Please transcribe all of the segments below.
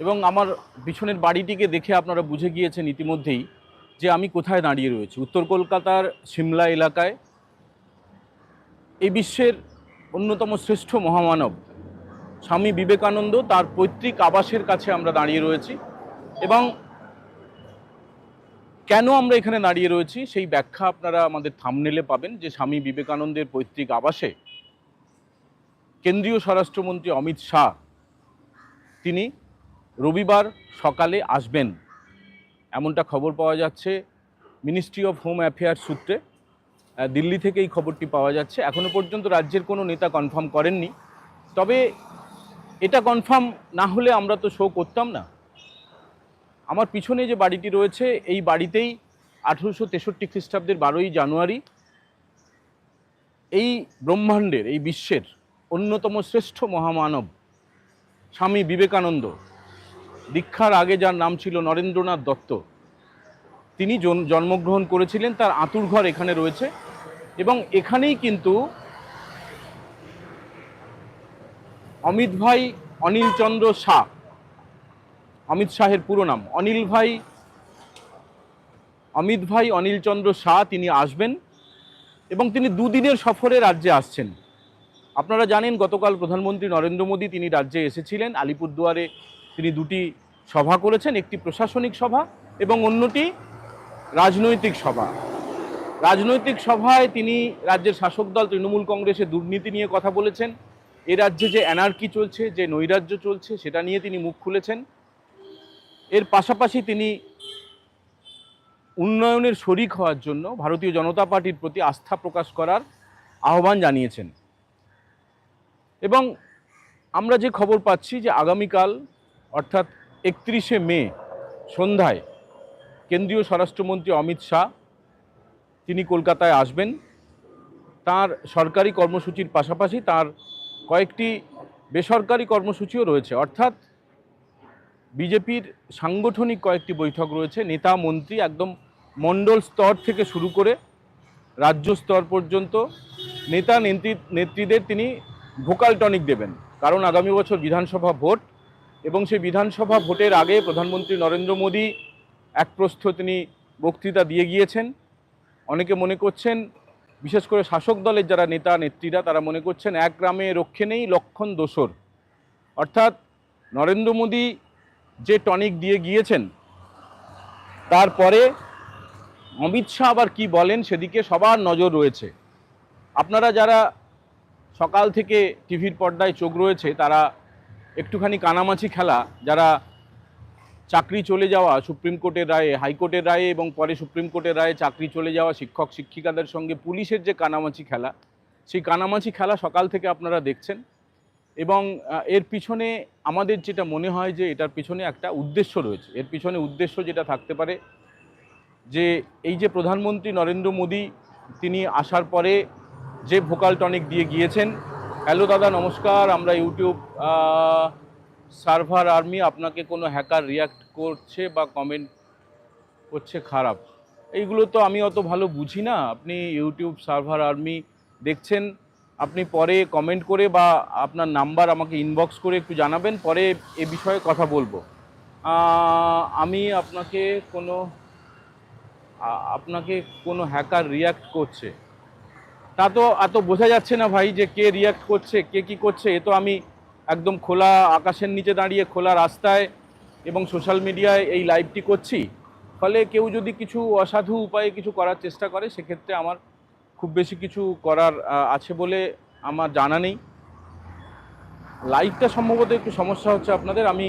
এবং আমার পিছনের বাড়িটিকে দেখে আপনারা বুঝে গিয়েছেন ইতিমধ্যেই যে আমি কোথায় দাঁড়িয়ে রয়েছি। উত্তর কলকাতার সিমলা এলাকায় এই বিশ্বের অন্যতম শ্রেষ্ঠ মহামানব স্বামী বিবেকানন্দ তার পৈতৃক আবাসের কাছে আমরা দাঁড়িয়ে রয়েছি এবং কেন আমরা এখানে দাঁড়িয়ে রয়েছি সেই ব্যাখ্যা আপনারা আমাদের থামনেলে পাবেন যে স্বামী বিবেকানন্দের পৈতৃক আবাসে কেন্দ্রীয় স্বরাষ্ট্রমন্ত্রী অমিত শাহ তিনি রবিবার সকালে আসবেন। এমনটা খবর পাওয়া যাচ্ছে মিনিস্ট্রি অফ হোম অ্যাফেয়ার্স সূত্রে। দিল্লি থেকে এই খবরটি পাওয়া যাচ্ছে। এখনও পর্যন্ত রাজ্যের কোনো নেতা কনফার্ম করেননি। তবে এটা কনফার্ম না হলে আমরা তো শো করতাম না। আমার পিছনে যে বাড়িটি রয়েছে, এই বাড়িতেই আঠেরোশো তেষট্টি খ্রিস্টাব্দের বারোই জানুয়ারি এই ব্রহ্মাণ্ডের, এই বিশ্বের অন্যতম শ্রেষ্ঠ মহামানব, স্বামী বিবেকানন্দ দীক্ষার আগে যার নাম ছিল নরেন্দ্রনাথ দত্ত, তিনি জন্মগ্রহণ করেছিলেন, তার আঁতুর ঘর এখানে রয়েছে এবং এখানেই কিন্তু অমিত ভাই অনিল চন্দ্র শাহ, অমিত শাহের পুরো নাম, অনিল ভাই, অমিত ভাই অনিল চন্দ্র শাহ তিনি আসবেন এবং তিনি দুদিনের সফরে রাজ্যে আসছেন। আপনারা জানেন গতকাল প্রধানমন্ত্রী নরেন্দ্র মোদী তিনি রাজ্যে এসেছিলেন, আলিপুরদুয়ারে তিনি দুটি সভা করেছেন, একটি প্রশাসনিক সভা এবং অন্যটি রাজনৈতিক সভা। রাজনৈতিক সভায় তিনি রাজ্যের শাসক দল, তৃণমূল কংগ্রেসের দুর্নীতি নিয়ে কথা বলেছেন। এ রাজ্যে যে অ্যানার্কি চলছে, যে নৈরাজ্য চলছে, সেটা নিয়ে তিনি মুখ খুলেছেন। এর পাশাপাশি তিনি উন্নয়নের শরিক হওয়ার জন্য ভারতীয় জনতা পার্টির প্রতি আস্থা প্রকাশ করার আহ্বান জানিয়েছেন। এবং আমরা যে খবর পাচ্ছি যে আগামীকাল, অর্থাৎ একত্রিশে মে সন্ধ্যায় কেন্দ্রীয় স্বরাষ্ট্রমন্ত্রী অমিত শাহ, তিনি কলকাতায় আসবেন। তার সরকারি কর্মসূচির পাশাপাশি তার কয়েকটি বেসরকারি কর্মসূচিও রয়েছে। অর্থাৎ বিজেপির সাংগঠনিক কয়েকটি বৈঠক রয়েছে। নেতা, মন্ত্রী একদম মণ্ডল স্তর থেকে শুরু করে রাজ্য স্তর পর্যন্ত নেতা, নেত্রী, নেত্রীদের তিনি ভোকাল টনিক দেবেন। কারণ আগামী বছর বিধানসভা ভোট এবং সেই বিধানসভা ভোটের আগে প্রধানমন্ত্রী নরেন্দ্র মোদী এক প্রস্থ তিনি বক্তৃতা দিয়ে গিয়েছেন। অনেকে মনে করছেন, বিশেষ করে শাসক দলের যারা নেতা, নেত্রীরা, তারা মনে করছেন এক গ্রামে রক্ষে নেই লক্ষণ দোসর। অর্থাৎ নরেন্দ্র মোদী যে টনিক দিয়ে গিয়েছেন, তারপরে অমিত শাহ আবার কি বলেন সেদিকে সবার নজর রয়েছে। আপনারা যারা সকাল থেকে টিভির পর্দায় চোখ রয়েছে, তারা একটুখানি কানামাছি খেলা, যারা চাকরি চলে যাওয়া, সুপ্রিম কোর্টের রায়ে, হাইকোর্টের রায়ে এবং পরে সুপ্রিম কোর্টের রায়ে চাকরি চলে যাওয়া শিক্ষক, শিক্ষিকাদের সঙ্গে পুলিশের যে কানামাছি খেলা, সেই কানামাছি খেলা সকাল থেকে আপনারা দেখছেন এবং এর পিছনে আমাদের যেটা মনে হয় যে এটার পিছনে একটা উদ্দেশ্য রয়েছে। এর পিছনে উদ্দেশ্য যেটা থাকতে পারে যে এই যে প্রধানমন্ত্রী নরেন্দ্র মোদী, তিনি আসার পরে যে ভোকাল টনিক দিয়ে গিয়েছেন হ্যালো দাদা, নমস্কার। আমরা ইউটিউব সার্ভার আর্মি আপনাকে কোনো হ্যাকার রিয়াক্ট করছে বা কমেন্ট করছে খারাপ। এইগুলো তো আমি অত ভালো বুঝি না। আপনি ইউটিউব সার্ভার আর্মি দেখছেন, আপনি পরে কমেন্ট করে বা আপনার নাম্বার আমাকে ইনবক্স করে একটু জানাবেন, পরে এ বিষয়ে কথা বলব। আমি আপনাকে কোনো আপনাকে কোনো হ্যাকার রিয়াক্ট করছে। তা তো এত বোঝা যাচ্ছে না ভাই যে কে রিয়াক্ট করছে, কে কি করছে। এ তো আমি একদম খোলা আকাশের নিচে দাঁড়িয়ে, খোলা রাস্তায় এবং সোশ্যাল মিডিয়ায় এই লাইভটি করছি। ফলে কেউ যদি কিছু অসাধু উপায়ে কিছু করার চেষ্টা করে, সেক্ষেত্রে আমার খুব বেশি কিছু করার আছে বলে আমার জানা নেই। লাইটটা সম্ভবত একটু সমস্যা হচ্ছে আপনাদের। আমি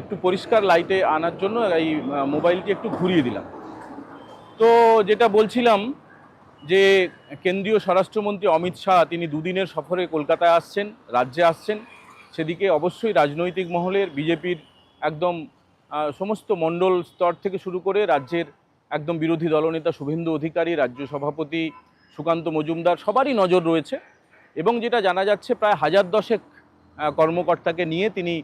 একটু পরিষ্কার লাইটে আনার জন্য এই মোবাইলটি একটু ঘুরিয়ে দিলাম। তো যেটা বলছিলাম যে কেন্দ্রীয় স্বরাষ্ট্রমন্ত্রী অমিত শাহ তিনি দুদিনের সফরে কলকাতায় আসছেন, রাজ্যে আসছেন, সেদিকে অবশ্যই রাজনৈতিক মহলের বিজেপির একদম সমস্ত মণ্ডল স্তর থেকে শুরু করে রাজ্যের একদম বিরোধী দলনেতা শুভেন্দু অধিকারী, রাজ্য সভাপতি সুকান্ত মজুমদার সবারই নজর রয়েছে এবং যেটা জানা যাচ্ছে প্রায় হাজার দশেক কর্মকর্তাকে নিয়ে তিনি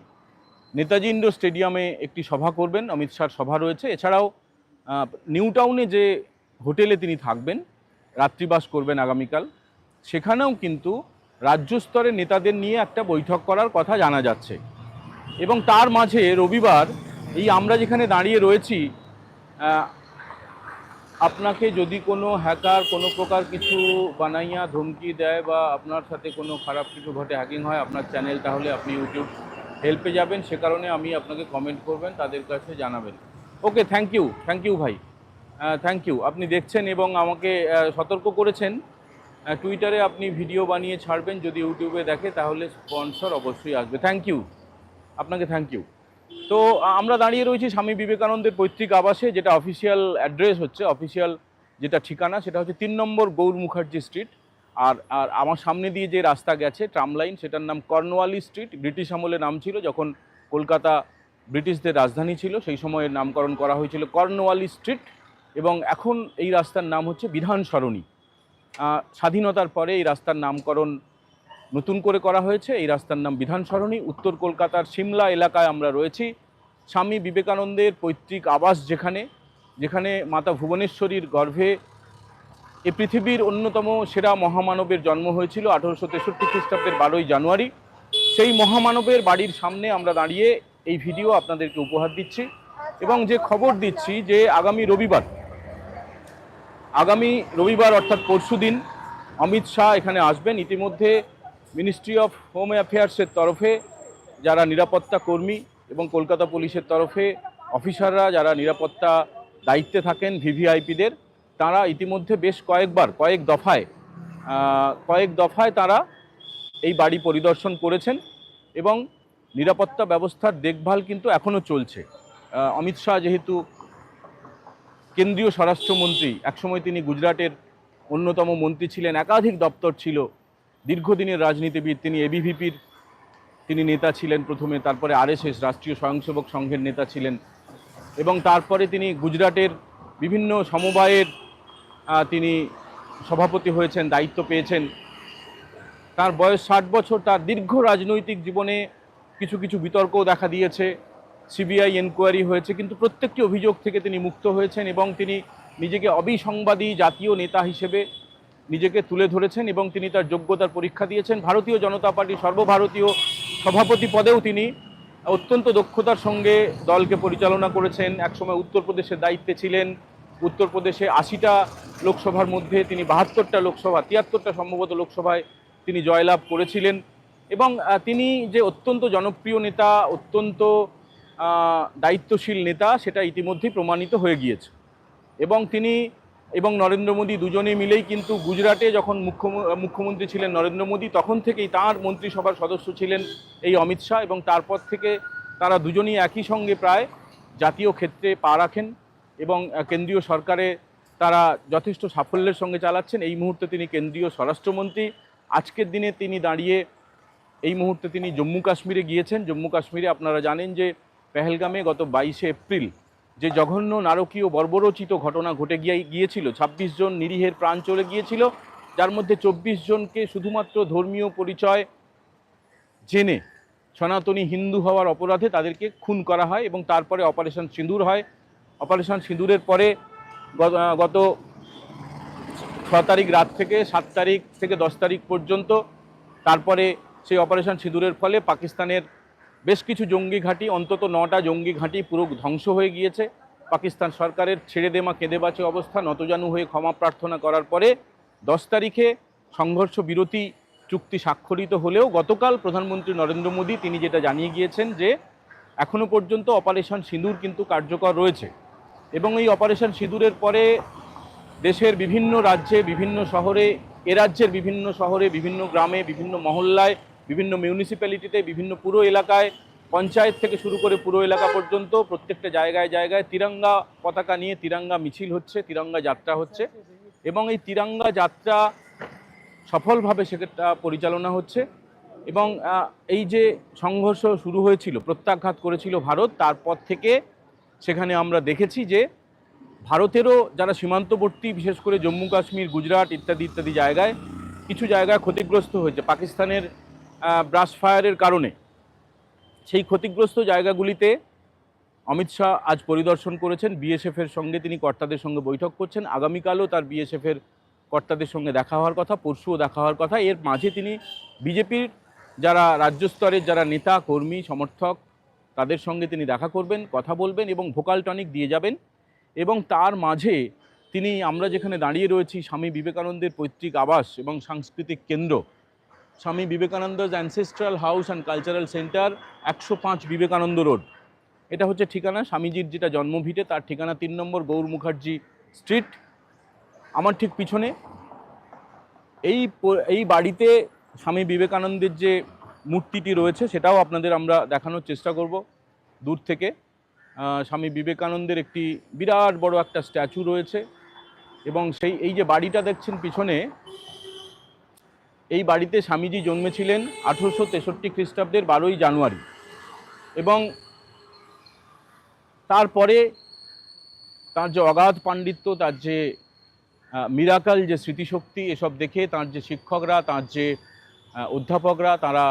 নেতাজি ইন্ডোর স্টেডিয়ামে একটি সভা করবেন, অমিত শাহর সভা রয়েছে। এছাড়াও নিউ টাউনে যে হোটেলে তিনি থাকবেন রাত্রিবাস করবেন আগামীকাল। সেখানেও কিন্তু রাজ্য স্তরের নেতাদের নিয়ে একটা বৈঠক করার কথা জানা যাচ্ছে। এবং তার মাঝে রবিবার এই আমরা যেখানে দাঁড়িয়ে রয়েছি আপনাকে যদি কোনো হ্যাকার কোনো প্রকার কিছু বানাইয়া ধমকি দেয় বা আপনার সাথে কোনো খারাপ কিছু ঘটে হ্যাকিং হয়, আপনার চ্যানেল তাহলে আপনি ইউটিউব হেল্পে যাবেন। সে কারণে আমি আপনাকে কমেন্ট করবেন, তাদের কাছে জানাবেন। Okay thank you thank you ভাই। থ্যাংক ইউ আপনি দেখছেন এবং আমাকে সতর্ক করেছেন। টুইটারে আপনি ভিডিও বানিয়ে ছাড়বেন, যদি ইউটিউবে দেখে, তাহলে স্পন্সর অবশ্যই আসবে। থ্যাংক ইউ আপনাকে থ্যাংক ইউ তো আমরা দাঁড়িয়ে রয়েছি স্বামী বিবেকানন্দের পৈতৃক আবাসে, যেটা অফিসিয়াল অ্যাড্রেস হচ্ছে অফিসিয়াল যেটা ঠিকানা, সেটা হচ্ছে তিন নম্বর গৌর মুখার্জি স্ট্রিট আর আর আমার সামনে দিয়ে যে রাস্তা গেছে ট্রাম লাইন সেটার নাম কর্নওয়ালি স্ট্রিট ব্রিটিশ আমলে নাম ছিল যখন কলকাতা ব্রিটিশদের রাজধানী ছিল, সেই সময়ের নামকরণ করা হয়েছিল কর্নওয়ালি স্ট্রিট এবং এখন এই রাস্তার নাম হচ্ছে বিধান সরণি। স্বাধীনতার পরে এই রাস্তার নামকরণ নতুন করে করা হয়েছে। এই রাস্তার নাম বিধান সরণি। উত্তর কলকাতার সিমলা এলাকায় আমরা রয়েছি। স্বামী বিবেকানন্দের পৈতৃক আবাস যেখানে যেখানে মাতা ভুবনেশ্বরীর গর্ভে এ পৃথিবীর অন্যতম সেরা মহামানবের জন্ম হয়েছিল আঠারোশো তেষট্টি খ্রিস্টাব্দের বারোই জানুয়ারি। সেই মহামানবের বাড়ির সামনে আমরা দাঁড়িয়ে এই ভিডিও আপনাদেরকে উপহার দিচ্ছি এবং যে খবর দিচ্ছি যে আগামী রবিবার আগামী রবিবার অর্থাৎ পরশুদিন অমিত শাহ এখানে আসবেন। ইতিমধ্যে মিনিস্ট্রি অফ হোম অ্যাফেয়ার্সের তরফে যারা নিরাপত্তা কর্মী এবং কলকাতা পুলিশের তরফে অফিসাররা যারা নিরাপত্তা দায়িত্বে থাকেন ভিভিআইপিদের, তারা ইতিমধ্যে বেশ কয়েকবার, কয়েক দফায় কয়েক দফায় তারা এই বাড়ি পরিদর্শন করেছেন এবং নিরাপত্তা ব্যবস্থার দেখভাল কিন্তু এখনও চলছে। অমিত শাহ যেহেতু কেন্দ্রীয় স্বরাষ্ট্রমন্ত্রী, একসময় তিনি গুজরাটের অন্যতম মন্ত্রী ছিলেন, একাধিক দপ্তর ছিল, দীর্ঘদিনের রাজনীতিবিদ, তিনি এবিভিপির তিনি নেতা ছিলেন প্রথমে, তারপরে আরএসএস রাষ্ট্রীয় স্বয়ংসেবক সংঘের নেতা ছিলেন এবং তারপরে তিনি গুজরাটের বিভিন্ন সমবায়ের তিনি সভাপতি হয়েছেন, দায়িত্ব পেয়েছেন। তার বয়স ষাট বছর, তার দীর্ঘ রাজনৈতিক জীবনে কিছু কিছু বিতর্কও দেখা দিয়েছে। সিবিআই এনকোয়ারি হয়েছে, কিন্তু প্রত্যেকটি অভিযোগ থেকে তিনি মুক্ত হয়েছেন এবং তিনি নিজেকে অবিসংবাদী জাতীয় নেতা হিসেবে নিজেকে তুলে ধরেছেন এবং তিনি তার যোগ্যতার পরীক্ষা দিয়েছেন। ভারতীয় জনতা পার্টি সর্বভারতীয় সভাপতি পদেও তিনি অত্যন্ত দক্ষতার সঙ্গে দলকে পরিচালনা করেছেন। একসময় উত্তরপ্রদেশের দায়িত্বে ছিলেন। উত্তরপ্রদেশে আশিটা লোকসভার মধ্যে তিনি বাহাত্তরটা লোকসভা, তিয়াত্তরটা সম্ভবত লোকসভায় তিনি জয়লাভ করেছিলেন। এবং তিনি যে অত্যন্ত জনপ্রিয় নেতা, অত্যন্ত দায়িত্বশীল নেতা সেটা ইতিমধ্যেই প্রমাণিত হয়ে গিয়েছে। এবং তিনি এবং নরেন্দ্র মোদী দুজনে মিলেই কিন্তু গুজরাটে যখন মুখ্য মুখ্যমন্ত্রী ছিলেন নরেন্দ্র মোদী, তখন থেকেই তার মন্ত্রিসভার সদস্য ছিলেন এই অমিত শাহ এবং তারপর থেকে তারা দুজনই একই সঙ্গে প্রায় জাতীয় ক্ষেত্রে পা রাখেন এবং কেন্দ্রীয় সরকারে তারা যথেষ্ট সাফল্যের সঙ্গে চালাচ্ছেন। এই মুহূর্তে তিনি কেন্দ্রীয় স্বরাষ্ট্রমন্ত্রী। আজকের দিনে তিনি দাঁড়িয়ে এই মুহূর্তে তিনি জম্মু কাশ্মীরে গিয়েছেন। জম্মু কাশ্মীরে আপনারা জানেন যে পেহেলগামে গত বাইশে এপ্রিল যে জঘন্য নারকীয় বর্বরচিত ঘটনা ঘটে গিয়ে গিয়েছিল, ছাব্বিশ জন নিরীহের প্রাণ চলে গিয়েছিল, যার মধ্যে চব্বিশ জনকে শুধুমাত্র ধর্মীয় পরিচয় জেনে সনাতনী হিন্দু হওয়ার অপরাধে তাদেরকে খুন করা হয় এবং তারপরে অপারেশন সিঁদুর হয়। অপারেশন সিঁদুরের পরে গত ছ তারিখ রাত থেকে সাত তারিখ থেকে দশ তারিখ পর্যন্ত তারপরে সেই অপারেশন সিঁদুরের ফলে পাকিস্তানের বেশ কিছু জঙ্গি ঘাঁটি, অন্তত নটা জঙ্গি ঘাঁটি পুরো ধ্বংস হয়ে গিয়েছে। পাকিস্তান সরকারের ছেড়ে দেমা, কেঁদে বাঁচে অবস্থা, নতজানু হয়ে ক্ষমা প্রার্থনা করার পরে দশ তারিখে সংঘর্ষ বিরতি চুক্তি স্বাক্ষরিত হলেও গতকাল প্রধানমন্ত্রী নরেন্দ্র মোদী তিনি যেটা জানিয়ে গিয়েছেন যে, এখনও পর্যন্ত অপারেশন সিঁদুর কিন্তু কার্যকর রয়েছে। এবং এই অপারেশন সিঁদুরের পরে দেশের বিভিন্ন রাজ্যে, বিভিন্ন শহরে, এ রাজ্যের বিভিন্ন শহরে, বিভিন্ন গ্রামে, বিভিন্ন মহল্লায় বিভিন্ন মিউনিসিপ্যালিটিতে বিভিন্ন পুরো এলাকায় পঞ্চায়েত থেকে শুরু করে পুরো এলাকা পর্যন্ত, প্রত্যেকটা জায়গায় জায়গায় তিরঙ্গা পতাকা নিয়ে তিরঙ্গা মিছিল হচ্ছে, তিরঙ্গা যাত্রা হচ্ছে এবং এই তিরঙ্গা যাত্রা সফলভাবে সেটা পরিচালনা হচ্ছে এবং এই যে সংঘর্ষ শুরু হয়েছিল, প্রত্যাঘাত করেছিল ভারত, তারপর থেকে সেখানে আমরা দেখেছি যে ভারতেরও যারা সীমান্তবর্তী, বিশেষ করে জম্মু কাশ্মীর গুজরাট ইত্যাদি ইত্যাদি জায়গায় কিছু জায়গায় ক্ষতিগ্রস্ত হয়েছে। পাকিস্তানের ব্রাশ ফায়ারের কারণে সেই ক্ষতিগ্রস্ত জায়গাগুলিতে অমিত শাহ আজ পরিদর্শন করেছেন। বিএসএফের সঙ্গে তিনি কর্তাদের সঙ্গে বৈঠক করছেন। আগামীকালও তার বিএসএফের কর্তাদের সঙ্গে দেখা হওয়ার কথা, পরশুও দেখা হওয়ার কথা। এর মাঝে তিনি বিজেপির যারা রাজ্য স্তরের যারা নেতা, কর্মী, সমর্থক, তাদের সঙ্গে তিনি দেখা করবেন, কথা বলবেন এবং ভোকাল টনিক দিয়ে যাবেন এবং তার মাঝে তিনি আমরা যেখানে দাঁড়িয়ে রয়েছি, স্বামী বিবেকানন্দের পৈতৃক আবাস এবং সাংস্কৃতিক কেন্দ্র Swami বিবেকানন্দজ ancestral house and cultural centre একশো পাঁচ বিবেকানন্দ রোড। এটা হচ্ছে ঠিকানা, স্বামীজির যেটা জন্মভিটে, তার ঠিকানা তিন নম্বর গৌর মুখার্জি স্ট্রিট। আমার ঠিক পিছনে এই এই বাড়িতে স্বামী বিবেকানন্দের যে মূর্তিটি রয়েছে, সেটাও আপনাদের আমরা দেখানোর চেষ্টা করব দূর থেকে। স্বামী বিবেকানন্দের একটি বিরাট বড় একটা স্ট্যাচু রয়েছে এবং সেই, এই যে বাড়িটা দেখছেন পিছনে এই বাড়িতে স্বামীজি জন্মেছিলেন আঠেরোশো তেষট্টি খ্রিস্টাব্দের বারোই জানুয়ারি। এবং তারপরে তার যে অগাধ পাণ্ডিত্য, তার যে মিরাকাল যে স্মৃতিশক্তি এসব দেখে তার যে শিক্ষকরা, তার যে অধ্যাপকরা, তারা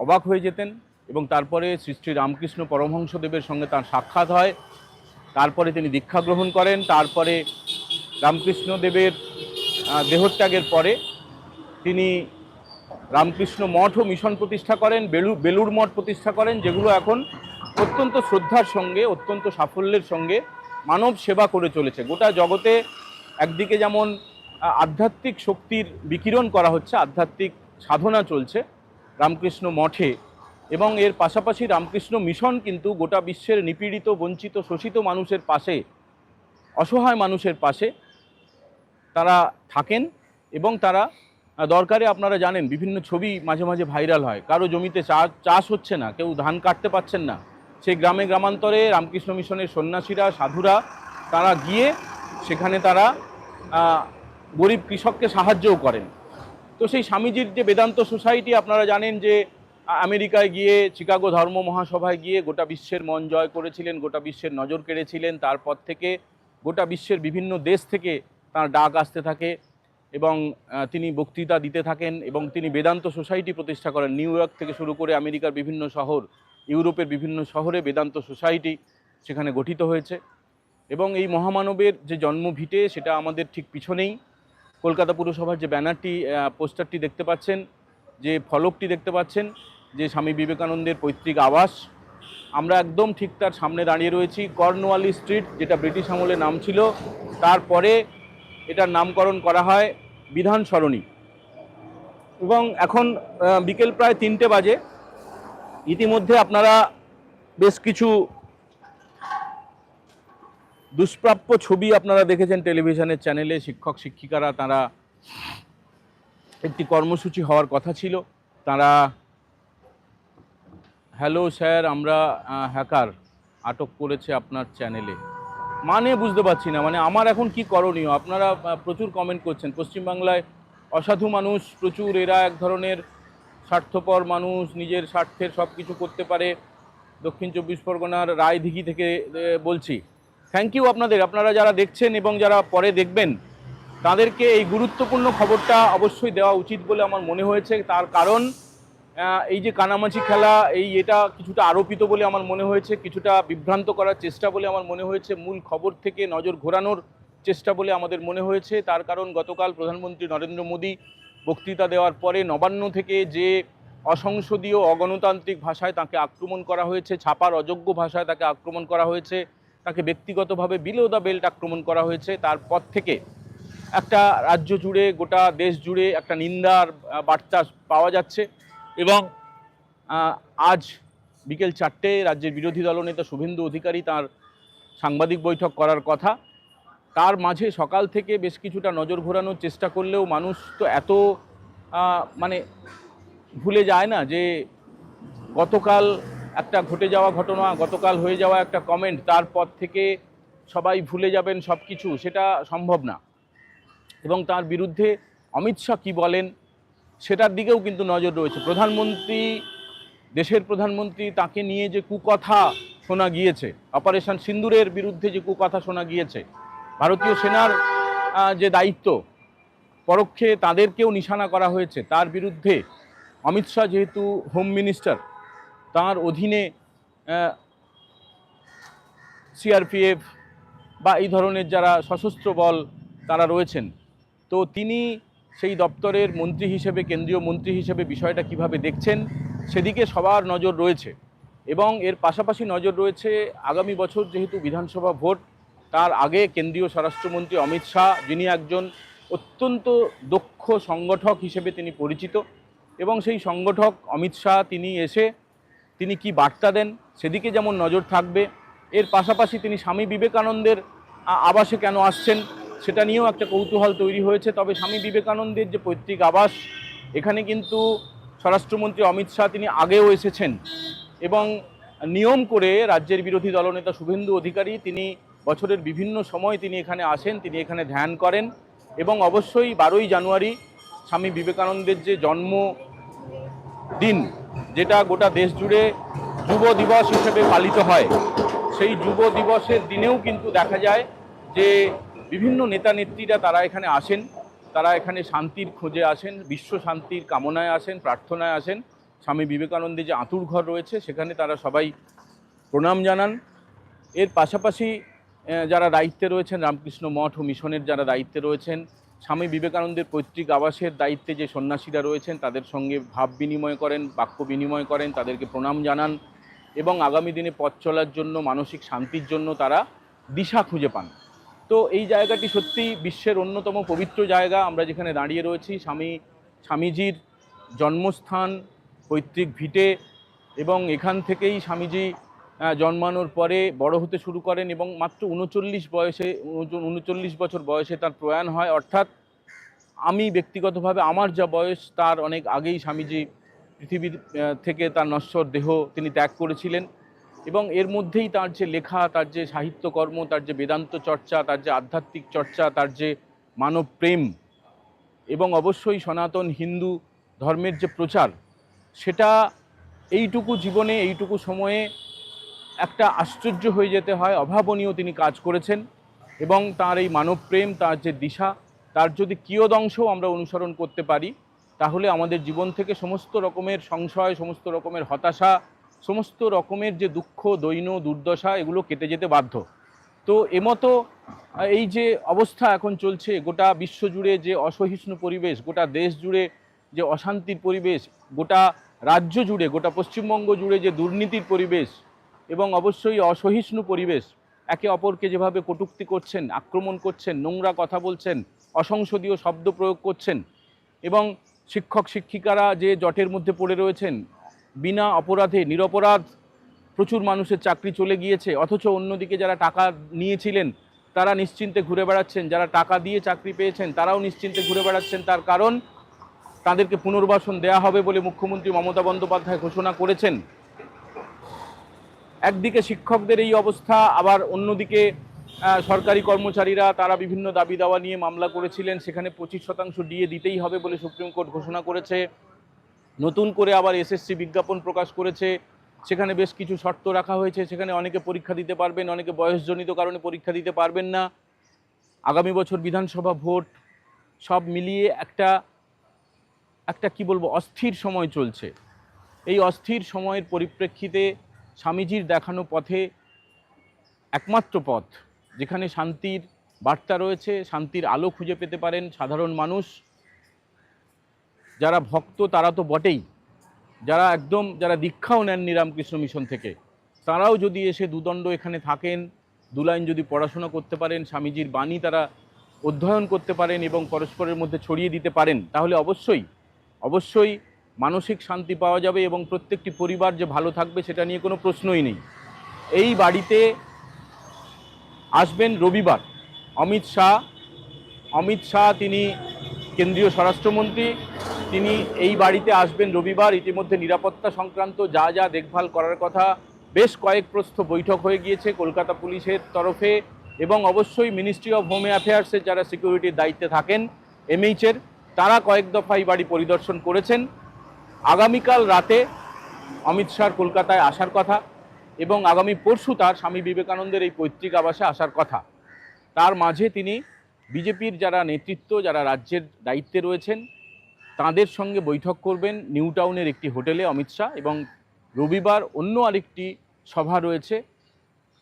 অবাক হয়ে যেতেন এবং তারপরে শ্রী শ্রী রামকৃষ্ণ পরমহংসদেবের সঙ্গে তার সাক্ষাৎ হয়। তারপরে তিনি দীক্ষা গ্রহণ করেন। তারপরে রামকৃষ্ণদেবের দেহত্যাগের পরে তিনি রামকৃষ্ণ মঠ ও মিশন প্রতিষ্ঠা করেন, বেলু বেলুর মঠ প্রতিষ্ঠা করেন, যেগুলো এখন অত্যন্ত শ্রদ্ধার সঙ্গে, অত্যন্ত সাফল্যের সঙ্গে মানব সেবা করে চলেছে। গোটা জগতে একদিকে যেমন আধ্যাত্মিক শক্তির বিকিরণ করা হচ্ছে, আধ্যাত্মিক সাধনা চলছে রামকৃষ্ণ মঠে, এবং এর পাশাপাশি রামকৃষ্ণ মিশন কিন্তু গোটা বিশ্বের নিপীড়িত, বঞ্চিত, শোষিত মানুষের পাশে, অসহায় মানুষের পাশে তারা থাকেন এবং তারা দরকারে আপনারা জানেন, বিভিন্ন ছবি মাঝে মাঝে ভাইরাল হয়। কারও জমিতে চাষ হচ্ছে না, কেউ ধান কাটতে পারছেন না। সেই গ্রামে গ্রামান্তরে রামকৃষ্ণ মিশনের সন্ন্যাসীরা, সাধুরা, তারা গিয়ে সেখানে তারা গরিব কৃষককে সাহায্যও করেন। তো সেই স্বামীজির যে বেদান্ত সোসাইটি, আপনারা জানেন যে আমেরিকায় গিয়ে, চিকাগো ধর্ম মহাসভায় গিয়ে গোটা বিশ্বের মন জয় করেছিলেন, গোটা বিশ্বের নজর কেড়েছিলেন। তারপর থেকে গোটা বিশ্বের বিভিন্ন দেশ থেকে তার ডাক আসতে থাকে। এবং তিনি বক্তৃতা দিতে থাকেন এবং তিনি বেদান্ত সোসাইটি প্রতিষ্ঠা করেন। নিউ ইয়র্ক থেকে শুরু করে আমেরিকার বিভিন্ন শহর, ইউরোপের বিভিন্ন শহরে বেদান্ত সোসাইটি সেখানে গঠিত হয়েছে। এবং এই মহামানবের যে জন্মভিটে সেটা আমাদের ঠিক পিছনেই। কলকাতা পুরসভার যে ব্যানারটি পোস্টারটি দেখতে পাচ্ছেন, যে ফলকটি দেখতে পাচ্ছেন, যে স্বামী বিবেকানন্দের পৈতৃক আবাস। আমরা একদম ঠিক তার সামনে দাঁড়িয়ে রয়েছি কর্নওয়ালি স্ট্রিট, যেটা ব্রিটিশ আমলে নাম ছিল। তারপরে এটার নামকরণ করা হয় বিধান সরণি। এবং এখন বিকেল প্রায় তিনটে বাজে। ইতিমধ্যে আপনারা বেশ কিছু দুষ্প্রাপ্য ছবি আপনারা দেখেছেন টেলিভিশনের চ্যানেলে। শিক্ষক, শিক্ষিকারা, তারা একটি কর্মসূচি হওয়ার কথা ছিল। তারা, হ্যালো স্যার, আমরা হ্যাকার আটক করেছে আপনার চ্যানেলে। মানে বুঝতে পারছি না। মানে আমার এখন কি করণীয়? আপনারা প্রচুর কমেন্ট করছেন। পশ্চিমবাংলায় অসাধু মানুষ, প্রচুর এরা এক ধরনের স্বার্থপর মানুষ, নিজের স্বার্থের সব কিছু করতে পারে। দক্ষিণ চব্বিশ পরগনার রায়দিঘি থেকে বলছি। থ্যাংক ইউ আপনাদের। আপনারা যারা দেখছেন এবং যারা পরে দেখবেন, তাদেরকে এই গুরুত্বপূর্ণ খবরটা অবশ্যই দেওয়া উচিত বলে আমার মনে হয়েছে। তার কারণ এই যে কানামাছি খেলা, এই এটা কিছুটা আরোপিত বলে আমার মনে হয়েছে, কিছুটা বিভ্রান্ত করার চেষ্টা বলে আমার মনে হয়েছে, মূল খবর থেকে নজর ঘোরানোর চেষ্টা বলে আমাদের মনে হয়েছে। তার কারণ গতকাল প্রধানমন্ত্রী নরেন্দ্র মোদী বক্তৃতা দেওয়ার পরে নবান্ন থেকে যে অসংসদীয় অগণতান্ত্রিক ভাষায় তাকে আক্রমণ করা হয়েছে, ছাপার অযোগ্য ভাষায় তাকে আক্রমণ করা হয়েছে, তাকে ব্যক্তিগতভাবে বিলো দ্য বেল্ট আক্রমণ করা হয়েছে তারপর থেকে একটা রাজ্য জুড়ে, গোটা দেশ জুড়ে একটা নিন্দার বার্তা পাওয়া যাচ্ছে। এবং আজ বিকেল চারটে রাজ্যের বিরোধী দলনেতা শুভেন্দু অধিকারী তার সাংবাদিক বৈঠক করার কথা। তার মাঝে সকাল থেকে বেশ কিছুটা নজর ঘোরানোর চেষ্টা করলেও মানুষ তো এত মানে ভুলে যায় না যে গতকাল একটা ঘটে যাওয়া ঘটনা, গতকাল হয়ে যাওয়া একটা কমেন্ট তারপর থেকে সবাই ভুলে যাবেন সব কিছু সেটা সম্ভব না। এবং তার বিরুদ্ধে অমিত শাহ কী বলেন সেটার দিকেও কিন্তু নজর রয়েছে। প্রধানমন্ত্রী, দেশের প্রধানমন্ত্রী তাকে নিয়ে যে কুকথা শোনা গিয়েছে, অপারেশন সিন্দুরের বিরুদ্ধে যে কুকথা শোনা গিয়েছে, ভারতীয় সেনার যে দায়িত্ব, পরোক্ষে তাদেরকেও নিশানা করা হয়েছে। তার বিরুদ্ধে অমিত শাহ যেহেতু হোম মিনিস্টার, তার অধীনে সিআরপিএফ বা এই ধরনের যারা সশস্ত্র বল তারা রয়েছেন, তো তিনি সেই দপ্তরের মন্ত্রী হিসেবে, কেন্দ্রীয় মন্ত্রী হিসেবে বিষয়টা কীভাবে দেখছেন, সেদিকে সবার নজর রয়েছে। এবং এর পাশাপাশি নজর রয়েছে, আগামী বছর যেহেতু বিধানসভা ভোট, তার আগে কেন্দ্রীয় স্বরাষ্ট্রমন্ত্রী অমিত শাহ, যিনি একজন অত্যন্ত দক্ষ সংগঠক হিসেবে তিনি পরিচিত, এবং সেই সংগঠক অমিত শাহ তিনি এসে তিনি কি বার্তা দেন, সেদিকে যেমন নজর থাকবে, এর পাশাপাশি তিনি স্বামী বিবেকানন্দের আবাসে কেন আসছেন সেটা নিয়েও একটা কৌতূহল তৈরি হয়েছে। তবে স্বামী বিবেকানন্দের যে পৈতৃক আবাস, এখানে কিন্তু স্বরাষ্ট্রমন্ত্রী অমিত শাহ তিনি আগেও এসেছেন এবং নিয়ম করে রাজ্যের বিরোধী দলনেতা শুভেন্দু অধিকারী তিনি বছরের বিভিন্ন সময় তিনি এখানে আসেন, তিনি এখানে ধ্যান করেন এবং অবশ্যই বারোই জানুয়ারি স্বামী বিবেকানন্দের যে জন্ম দিন যেটা গোটা দেশ জুড়ে যুব দিবস হিসেবে পালিত হয়, সেই যুব দিবসের দিনেও কিন্তু দেখা যায় যে বিভিন্ন নেতা নেত্রীরা তারা এখানে আসেন, তারা এখানে শান্তির খোঁজে আসেন, বিশ্ব শান্তির কামনায় আসেন, প্রার্থনায় আসেন। স্বামী বিবেকানন্দের যে আঁতুর ঘর রয়েছে, সেখানে তারা সবাই প্রণাম জানান। এর পাশাপাশি যারা দায়িত্বে রয়েছেন, রামকৃষ্ণ মঠ ও মিশনের যারা দায়িত্বে রয়েছেন, স্বামী বিবেকানন্দের পৈতৃক আবাসের দায়িত্বে যে সন্ন্যাসীরা রয়েছেন, তাদের সঙ্গে ভাব বিনিময় করেন, বাক্য বিনিময় করেন, তাদেরকে প্রণাম জানান এবং আগামী দিনে পথ চলার জন্য, মানসিক শান্তির জন্য তারা দিশা খুঁজে পান। তো এই জায়গাটি সত্যি বিশ্বের অন্যতম পবিত্র জায়গা। আমরা যেখানে দাঁড়িয়ে রয়েছি, স্বামী, স্বামীজির জন্মস্থান পৈতৃক ভিটে এবং এখান থেকেই স্বামীজি জন্মানোর পরে বড় হতে শুরু করেন এবং মাত্র উনচল্লিশ বয়সে উনচল্লিশ বছর বয়সে তার প্রয়াণ হয়। অর্থাৎ আমি ব্যক্তিগতভাবে আমার যা বয়স, তার অনেক আগেই স্বামীজি পৃথিবীর থেকে তার নশ্বর দেহ তিনি ত্যাগ করেছিলেন। এবং এর মধ্যেই তার যে লেখা, তার যে সাহিত্যকর্ম, তার যে বেদান্ত চর্চা, তার যে আধ্যাত্মিক চর্চা, তার যে মানব প্রেম এবং অবশ্যই সনাতন হিন্দু ধর্মের যে প্রচার, সেটা এইটুকু জীবনে, এইটুকু সময়ে একটা আশ্চর্য হয়ে যেতে হয়, অভাবনীয় তিনি কাজ করেছেন এবং তার এই মানবপ্রেম তার যে দিশা, তার যদি কিয়দংশও আমরা অনুসরণ করতে পারি, তাহলে আমাদের জীবন থেকে সমস্ত রকমের সংশয়, সমস্ত রকমের হতাশা সমস্ত রকমের যে দুঃখ দৈন্য দুর্দশা, এগুলো কেটে যেতে বাধ্য। তো এমতো এই যে অবস্থা এখন চলছে, গোটা বিশ্ব জুড়ে যে অসহিষ্ণু পরিবেশ, গোটা দেশ জুড়ে যে অশান্তির পরিবেশ, গোটা রাজ্য জুড়ে, গোটা পশ্চিমবঙ্গ জুড়ে যে দুর্নীতির পরিবেশ এবং অবশ্যই অসহিষ্ণু পরিবেশ, একে অপরকে যেভাবে কটূক্তি করছেন, আক্রমণ করছেন, নোংরা কথা বলছেন অসংসদীয় শব্দ প্রয়োগ করছেন এবং শিক্ষক, শিক্ষিকারা যে জটের মধ্যে পড়ে রয়েছেন বিনা অপরাধে, নিরপরাধ প্রচুর মানুষের চাকরি চলে গিয়েছে, অথচ অন্যদিকে যারা টাকা নিয়েছিলেন, তারা নিশ্চিন্তে ঘুরে বেড়াচ্ছেন, যারা টাকা দিয়ে চাকরি পেয়েছেন, তারাও নিশ্চিন্তে ঘুরে বেড়াচ্ছেন, তার কারণ তাদেরকে পুনর্বাসন দেয়া হবে বলে মুখ্যমন্ত্রী মমতা বন্দ্যোপাধ্যায় ঘোষণা করেছেন। একদিকে শিক্ষকদের এই অবস্থা, আবার অন্যদিকে সরকারি কর্মচারীরা তারা বিভিন্ন দাবি দাওয়া নিয়ে মামলা করেছিলেন, সেখানে পঁচিশ শতাংশ ডিএ দিতেই হবে বলে সুপ্রিম কোর্ট ঘোষণা করেছে। নতুন করে আবার এসএসসি বিজ্ঞাপন প্রকাশ করেছে। সেখানে বেশ কিছু শর্ত রাখা হয়েছে। সেখানে অনেকে পরীক্ষা দিতে পারবেন, অনেকে বয়সজনিত কারণে পরীক্ষা দিতে পারবেন না। আগামী বছর বিধানসভা ভোট, সব মিলিয়ে একটা একটা কি বলব, অস্থির সময় চলছে। এই অস্থির সময়ের পরিপ্রেক্ষিতে স্বামীজির দেখানো পথে একমাত্র পথ, যেখানে শান্তির বার্তা রয়েছে, শান্তির আলো খুঁজে পেতে পারেন সাধারণ মানুষ। যারা ভক্ত, তারা তো বটেই। যারা একদম, যারা দীক্ষাও নেননি রামকৃষ্ণ মিশন থেকে, তারাও যদি এসে দুদণ্ড এখানে থাকেন, দু লাইন যদি পড়াশোনা করতে পারেন, স্বামীজির বাণী তারা অধ্যয়ন করতে পারেন এবং পরস্পরের মধ্যে ছড়িয়ে দিতে পারেন, তাহলে অবশ্যই অবশ্যই মানসিক শান্তি পাওয়া যাবে এবং প্রত্যেকটি পরিবার যে ভালো থাকবে সেটা নিয়ে কোনো প্রশ্নই নেই। এই বাড়িতে আসবেন রবিবার। অমিত শাহ অমিত শাহ তিনি কেন্দ্রীয় স্বরাষ্ট্রমন্ত্রী তিনি এই বাড়িতে আসবেন রবিবার। ইতিমধ্যে নিরাপত্তা সংক্রান্ত যা যা দেখভাল করার কথা বেশ কয়েক প্রস্থ বৈঠক হয়ে গিয়েছে কলকাতা পুলিশের তরফে এবং অবশ্যই মিনিস্ট্রি অফ হোম অ্যাফেয়ার্সের যারা সিকিউরিটির দায়িত্বে থাকেন এমএইচের তারা কয়েক দফা এই বাড়ি পরিদর্শন করেছেন। আগামীকাল রাতে অমিত শাহর কলকাতায় আসার কথা এবং আগামী পরশু তার স্বামী বিবেকানন্দের এই পৈতৃক আবাসে আসার কথা। তার মাঝে তিনি বিজেপির যারা নেতৃত্ব, যারা রাজ্যের দায়িত্বে রয়েছেন তাদের সঙ্গে বৈঠক করবেন নিউ টাউনের একটি হোটেলে অমিত শাহ এবং রবিবার অন্য আরেকটি সভা রয়েছে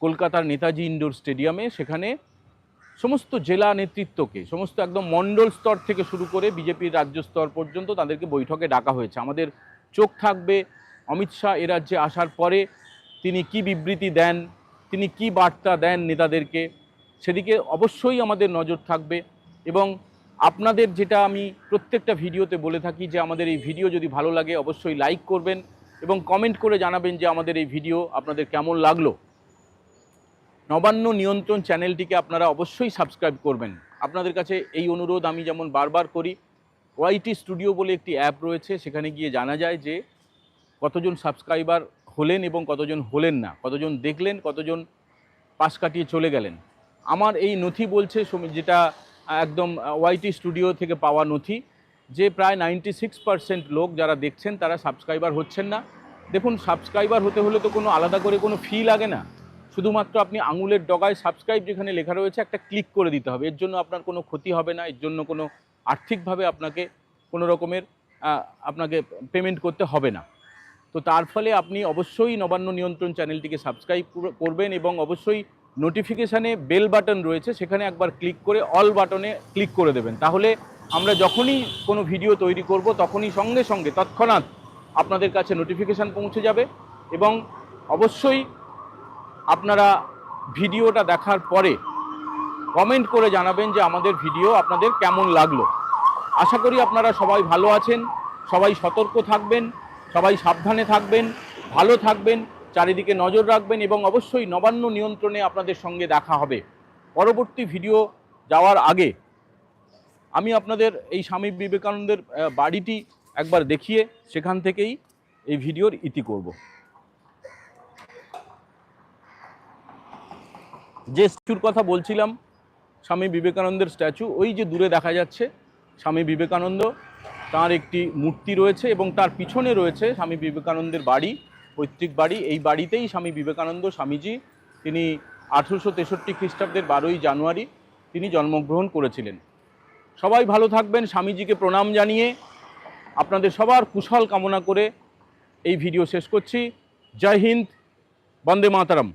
কলকাতার নেতাজি ইন্ডোর স্টেডিয়ামে। সেখানে সমস্ত জেলা নেতৃত্বকে, সমস্ত একদম মণ্ডল স্তর থেকে শুরু করে বিজেপির রাজ্য স্তর পর্যন্ত তাদেরকে বৈঠকে ডাকা হয়েছে। আমাদের চোখ থাকবে অমিত শাহ এ রাজ্যে আসার পরে তিনি কি বিবৃতি দেন, তিনি কি বার্তা দেন নেতাদেরকে, সেদিকে অবশ্যই আমাদের নজর থাকবে এবং আপনাদের যেটা আমি প্রত্যেকটা ভিডিওতে বলে থাকি যে আমাদের এই ভিডিও যদি ভালো লাগে অবশ্যই লাইক করবেন এবং কমেন্ট করে জানাবেন যে আমাদের এই ভিডিও আপনাদের কেমন লাগল। নবান্ন নিয়ন্ত্রণ চ্যানেলটিকে আপনারা অবশ্যই সাবস্ক্রাইব করবেন। আপনাদের কাছে এই অনুরোধ আমি যেমন বারবার করি, ওয়াইটি স্টুডিও বলে একটি অ্যাপ রয়েছে, সেখানে গিয়ে জানা যায় যে কতজন সাবস্ক্রাইবার হলেন এবং কতজন হলেন না, কতজন দেখলেন, কতজন পাশ কাটিয়ে চলে গেলেন। আমার এই নথি বলছে যেটা একদম ওয়াইটি স্টুডিও থেকে পাওয়া নথি, যে প্রায় নাইনটি সিক্স পার্সেন্ট লোক যারা দেখছেন তারা সাবস্ক্রাইবার হচ্ছেন না। দেখুন সাবস্ক্রাইবার হতে হলে তো কোনো আলাদা করে কোনো ফি লাগে না। শুধুমাত্র আপনি আঙুলের ডগায় সাবস্ক্রাইব যেখানে লেখা রয়েছে, একটা ক্লিক করে দিতে হবে। এর জন্য আপনার কোনো ক্ষতি হবে না, এর জন্য কোনো আর্থিকভাবে আপনাকে কোনো রকমের আপনাকে পেমেন্ট করতে হবে না। তো তার ফলে আপনি অবশ্যই নবান্ন নিয়ন্ত্রণ চ্যানেলটিকে সাবস্ক্রাইব করবেন এবং অবশ্যই নোটিফিকেশানে বেল বাটন রয়েছে, সেখানে একবার ক্লিক করে অল বাটনে ক্লিক করে দেবেন। তাহলে আমরা যখনই কোনো ভিডিও তৈরি করব, তখনই সঙ্গে সঙ্গে, তৎক্ষণাৎ আপনাদের কাছে নোটিফিকেশান পৌঁছে যাবে এবং অবশ্যই আপনারা ভিডিওটা দেখার পরে কমেন্ট করে জানাবেন যে আমাদের ভিডিও আপনাদের কেমন লাগল। আশা করি আপনারা সবাই ভালো আছেন, সবাই সতর্ক থাকবেন, সবাই সাবধানে থাকবেন, ভালো থাকবেন। চারিদিকে নজর রাখবেন এবং অবশ্যই নবান্ন নিয়ন্ত্রণে আপনাদের সঙ্গে দেখা হবে। পরবর্তী ভিডিও যাওয়ার আগে আমি আপনাদের এই স্বামী বিবেকানন্দের বাড়িটি একবার দেখিয়ে সেখান থেকেই এই ভিডিওর ইতি করব। যে স্ট্যাচুর কথা বলছিলাম, স্বামী বিবেকানন্দের স্ট্যাচু, ওই যে দূরে দেখা যাচ্ছে, স্বামী বিবেকানন্দ, তার একটি মূর্তি রয়েছে এবং তার পিছনে রয়েছে স্বামী বিবেকানন্দের বাড়ি। পৈতৃক বাড়ি, এই বাড়িতেই স্বামী বিবেকানন্দ স্বামীজি, তিনি আঠেরোশো তেষট্টি খ্রিস্টাব্দের বারোই জানুয়ারি তিনি জন্মগ্রহণ করেছিলেন। সবাই ভালো থাকবেন, স্বামীজিকে প্রণাম জানিয়ে আপনাদের সবার কুশল কামনা করে এই ভিডিও শেষ করছি। জয় হিন্দ, বন্দে মাতারাম।